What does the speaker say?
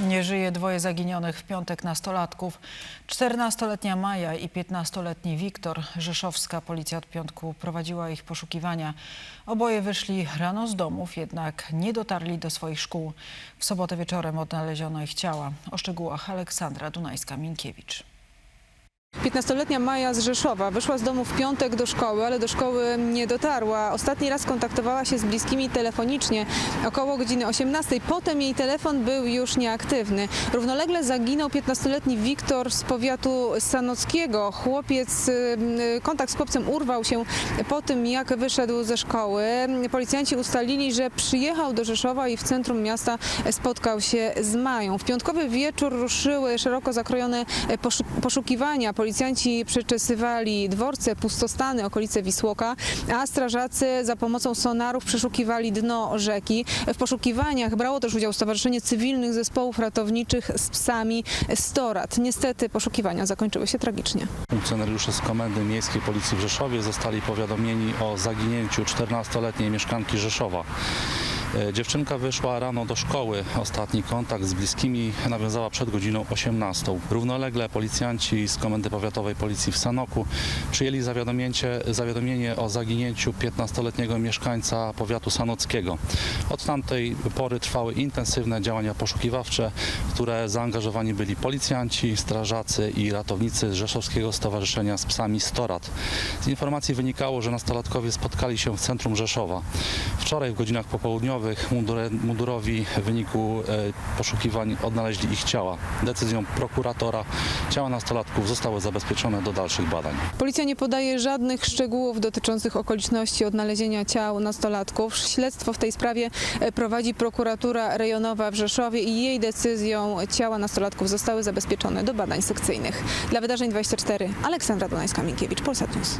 Nie żyje dwoje zaginionych w piątek nastolatków. 14-letnia Maja i 15-letni Wiktor. Rzeszowska policja od piątku prowadziła ich poszukiwania. Oboje wyszli rano z domów, jednak nie dotarli do swoich szkół. W sobotę wieczorem odnaleziono ich ciała. O szczegółach Aleksandra Dunajska-Minkiewicz. 15-letnia Maja z Rzeszowa wyszła z domu w piątek do szkoły, ale do szkoły nie dotarła. Ostatni raz kontaktowała się z bliskimi telefonicznie około godziny 18. Potem jej telefon był już nieaktywny. Równolegle zaginął 15-letni Wiktor z powiatu sanockiego. Chłopiec, y, kontakt z chłopcem urwał się po tym, jak wyszedł ze szkoły. Policjanci ustalili, że przyjechał do Rzeszowa i w centrum miasta spotkał się z Mają. W piątkowy wieczór ruszyły szeroko zakrojone poszu- poszukiwania. Policjanci przeczesywali dworce, pustostany, okolice Wisłoka, a strażacy za pomocą sonarów przeszukiwali dno rzeki. W poszukiwaniach brało też udział Stowarzyszenie Cywilnych Zespołów Ratowniczych z psami Storat. Niestety poszukiwania zakończyły się tragicznie. Funkcjonariusze z Komendy Miejskiej Policji w Rzeszowie zostali powiadomieni o zaginięciu 14-letniej mieszkanki Rzeszowa. E, Dziewczynka wyszła rano do szkoły. Ostatni kontakt z bliskimi nawiązała przed godziną 18. Równolegle policjanci z Komendy Powiatowej Policji w Sanoku przyjęli zawiadomienie, o zaginięciu 15-letniego mieszkańca powiatu sanockiego. Od tamtej pory trwały intensywne działania poszukiwawcze, w które zaangażowani byli policjanci, strażacy i ratownicy Rzeszowskiego Stowarzyszenia z Psami Storat. Z informacji wynikało, że nastolatkowie spotkali się w centrum Rzeszowa. Wczoraj w godzinach popołudniowych mundurowi w wyniku e, poszukiwań odnaleźli ich ciała. Decyzją prokuratora ciała nastolatków zostały zabezpieczone do dalszych badań. Policja nie podaje żadnych szczegółów dotyczących okoliczności odnalezienia ciał nastolatków. Śledztwo w tej sprawie e, prowadzi prokuratura rejonowa w Rzeszowie i jej decyzją ciała nastolatków zostały zabezpieczone do badań sekcyjnych. Dla Wydarzeń 24 Aleksandra Donajska-Minkiewicz, Polsat News.